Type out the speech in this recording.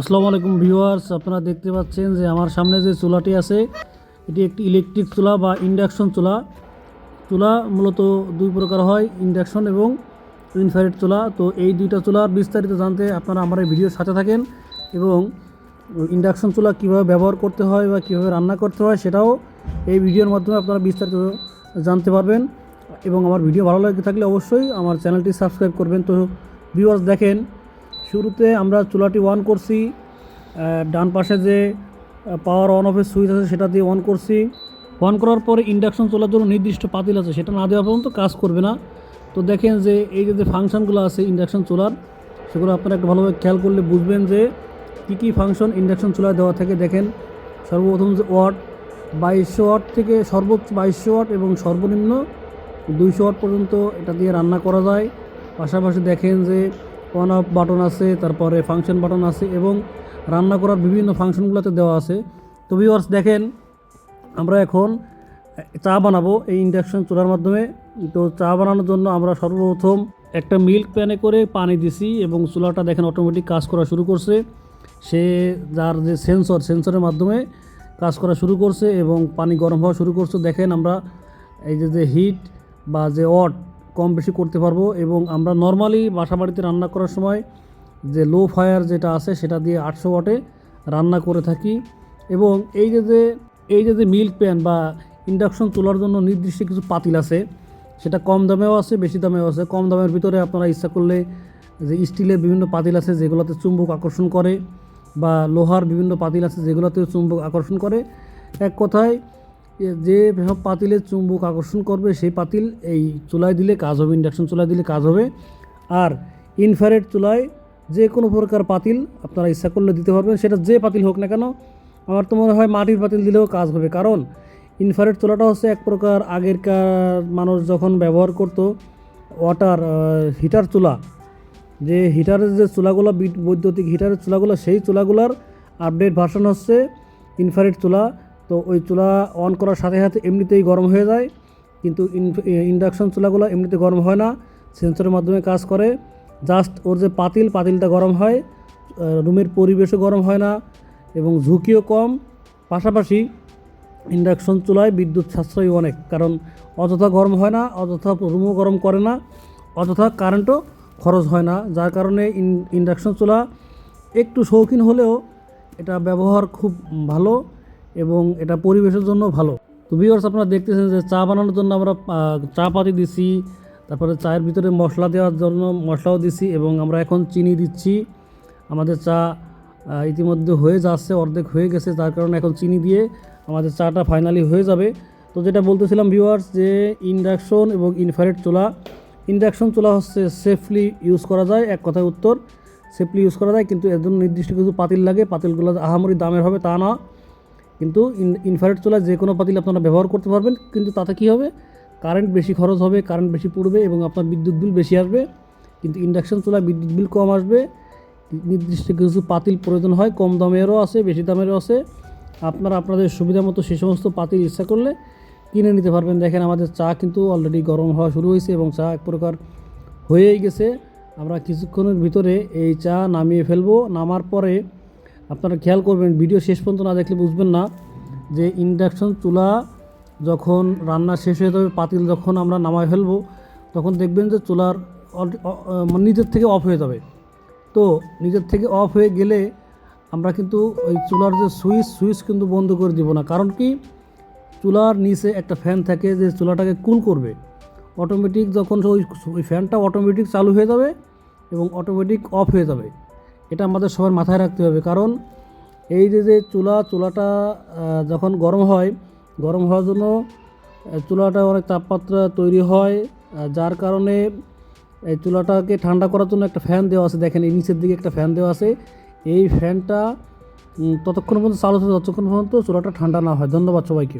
আসসালামু আলাইকুম ভিউয়ার্স, আপনারা দেখতে পাচ্ছেন যে আমার সামনে যে চুলাটি আছে, এটি একটি ইলেকট্রিক চুলা বা ইন্ডাকশন চুলা। চুলা মূলত দুই প্রকার হয়, ইন্ডাকশন এবং ইনফ্রারেড চুলা। তো এই দুইটা চুলার বিস্তারিত জানতে আপনারা আমার এই ভিডিওর সাথে থাকেন এবং ইন্ডাকশন চুলা কীভাবে ব্যবহার করতে হয় বা কীভাবে রান্না করতে হয় সেটাও এই ভিডিওর মাধ্যমে আপনারা বিস্তারিত জানতে পারবেন। এবং আমার ভিডিও ভালো লাগে থাকলে অবশ্যই আমার চ্যানেলটি সাবস্ক্রাইব করবেন। তো ভিউয়ার্স, দেখেন শুরুতে আমরা চুলাটি অন করছি ডান পাশে যে পাওয়ার অন অফের সুইচ আছে সেটা দিয়ে অন করছি। অন করার পরে ইন্ডাকশন চলার জন্য নির্দিষ্ট পাতিল আছে, সেটা না দেওয়া পর্যন্ত কাজ করবে না। তো দেখেন যে, এই যে ফাংশনগুলো আছে ইন্ডাকশন চুলার, সেগুলো আপনারা একটু ভালোভাবে খেয়াল করলে বুঝবেন যে, কী কী ফাংশন ইন্ডাকশন চুলায় দেওয়া থাকে। দেখেন, সর্বপ্রথম যে ওয়াট বাইশশো ওয়াট থেকে সর্বোচ্চ বাইশশো ওয়াট এবং সর্বনিম্ন দুইশো ওয়াট পর্যন্ত এটা দিয়ে রান্না করা যায়। পাশাপাশি দেখেন যে অন অফ বাটন আছে, তারপরে ফাংশন বাটন আছে এবং রান্না করার বিভিন্ন ফাংশনগুলোতে দেওয়া আছে। তো ভিউয়ার্স দেখেন, আমরা এখন চা বানাবো এই ইন্ডাকশন চুলার মাধ্যমে। তো চা বানানোর জন্য আমরা সর্বপ্রথম একটা মিল্ক প্যানে করে পানি দিছি এবং চুলাটা দেখেন অটোমেটিক কাজ করা শুরু করছে। সে যার যে সেন্সর সেন্সরের মাধ্যমে কাজ করা শুরু করছে এবং পানি গরম হওয়া শুরু করছে। দেখেন আমরা এই যে যে হিট বা যে ওয়াট কম বেশি করতে পারব এবং আমরা নর্মালি বাসা বাড়িতে রান্না করার সময় যে লো ফায়ার যেটা আছে সেটা দিয়ে আটশো ওয়াটে রান্না করে থাকি এবং এই যে যে, এই যে যে মিল্ক প্যান বা ইন্ডাকশন চুলার জন্য নির্দিষ্ট কিছু পাতিল আছে, সেটা কম দামেও আছে, বেশি দামেও আছে। কম দামের ভিতরে আপনারা ইচ্ছা করলে যে স্টিলের বিভিন্ন পাতিল আছে যেগুলোতে চুম্বক আকর্ষণ করে বা লোহার বিভিন্ন পাতিল আছে যেগুলোতে চুম্বক আকর্ষণ করে। এক কথায় যে সব পাতিলের চুম্বক আকর্ষণ করবে, সেই পাতিল এই চুলায় দিলে কাজ হবে ইন্ডাকশন চুলায় দিলে কাজ হবে। আর ইনফ্রারেড চুলায় যে কোনো প্রকার পাতিল আপনারা ইচ্ছা করলে দিতে পারবেন, সেটা যে পাতিল হোক না কেন, আমার তো মনে হয় মাটির পাতিল দিলেও কাজ হবে। কারণ ইনফ্রারেড চুলাটা হচ্ছে এক প্রকার আগেরকার মানুষ যখন ব্যবহার করতো ওয়াটার হিটার চুলা, যে হিটারের যে চুলাগুলো বিদ- বৈদ্যুতিক হিটারের চুলাগুলো, সেই চুলাগুলোর আপডেট ভার্সন হচ্ছে ইনফ্রারেড চুলা। তো ওই চুলা অন করার সাথে সাথে এমনিতেই গরম হয়ে যায়। কিন্তু ইন্ডাকশন চুলাগুলো এমনিতে গরম হয় না। সেন্সরের মাধ্যমে কাজ করে। জাস্ট ওর যে পাতিল, পাতিলটা গরম হয়। রুমের পরিবেশও গরম হয় না এবং ঝুঁকিও কম। পাশাপাশি ইন্ডাকশন চুলায় বিদ্যুৎ সাশ্রয় অনেক। কারণ অযথা গরম হয় না, অযথা রুমও গরম করে না, অযথা কারেন্টও খরচ হয় না। যার কারণে ইন- ইন্ডাকশন চুলা একটু শৌখিন হলেও এটা ব্যবহার খুব ভালো। এবং এটা পরিবেশের জন্য ভালো। তো ভিউয়ার্স আপনারা দেখতেছেন যে চা বানানোর জন্য আমরা চা পাতি দিছি, তারপরে চায়ের ভিতরে মশলা দেওয়ার জন্য মশলাও দিছি এবং আমরা এখন চিনি দিচ্ছি। আমাদের চা ইতিমধ্যে হয়ে যাচ্ছে, অর্ধেক হয়ে গেছে, তার কারণে এখন চিনি দিয়ে আমাদের চাটা ফাইনালি হয়ে যাবে। তো যেটা বলতেছিলাম ভিউয়ার্স যে ইন্ডাকশন এবং ইনফ্রারেড চুলা ইন্ডাকশন চুলা হচ্ছে সেফলি ইউজ করা যায়, এক কথায় উত্তর সেফলি ইউজ করা যায়, কিন্তু এর জন্য নির্দিষ্ট কিছু পাতিল লাগে, পাতিলগুলো আহামরি দামের হবে তা না। কিন্তু ইনফ্রারেড চুলা যে কোনো পাতিল আপনারা ব্যবহার করতে পারবেন, কিন্তু তাতে কী হবে? কারেন্ট বেশি খরচ হবে কারেন্ট বেশি পড়বে এবং আপনার বিদ্যুৎ বিল বেশি আসবে। কিন্তু ইন্ডাকশন চুলা বিদ্যুৎ বিল কম আসবে। নির্দিষ্ট কিছু পাতিল প্রয়োজন হয়, কম দামেরও আছে, বেশি দামেরও আছে। আপনারা আপনাদের সুবিধা মতো সেই সমস্ত পাতিল ইচ্ছা করলে কিনে নিতে পারবেন। দেখেন আমাদের চা কিন্তু অলরেডি গরম হওয়া শুরু হয়েছে এবং চা এক প্রকার হয়েই গেছে। আমরা কিছুক্ষণের ভিতরে এই চা নামিয়ে ফেলব। নামার পরে আপনারা খেয়াল করবেন, ভিডিও শেষ পর্যন্ত না দেখলে বুঝবেন না যে ইন্ডাকশন চুলা যখন রান্না শেষ হয়ে যাবে, পাতিল যখন আমরা নামায় ফেলব, তখন দেখবেন যে চুলার মানে নিজের থেকে অফ হয়ে যাবে। তো নিজের থেকে অফ হয়ে গেলে আমরা কিন্তু ওই চুলার যে সুইচ সুইচ কিন্তু বন্ধ করে দিব না। কারণ কি? চুলার নিচে একটা ফ্যান থাকে যে চুলাটাকে কুল করবে। অটোমেটিক যখন ওই ফ্যানটা অটোমেটিক চালু হয়ে যাবে এবং অটোমেটিক অফ হয়ে যাবে। এটা আমাদের সবার মাথায় রাখতে হবে। কারণ এই যে যে চুলা, চুলাটা যখন গরম হয়, গরম হওয়ার জন্য চুলাটা অনেক তাপমাত্রা তৈরি হয় যার কারণে এই চুলাটাকে ঠান্ডা করার জন্য একটা ফ্যান দেওয়া আছে। দেখেন, এই নিচের দিকে একটা ফ্যান দেওয়া আছে। এই ফ্যানটা ততক্ষণ পর্যন্ত চালু থাকে ততক্ষণ পর্যন্ত চুলাটা ঠান্ডা না হয়। ধন্যবাদ সবাইকে।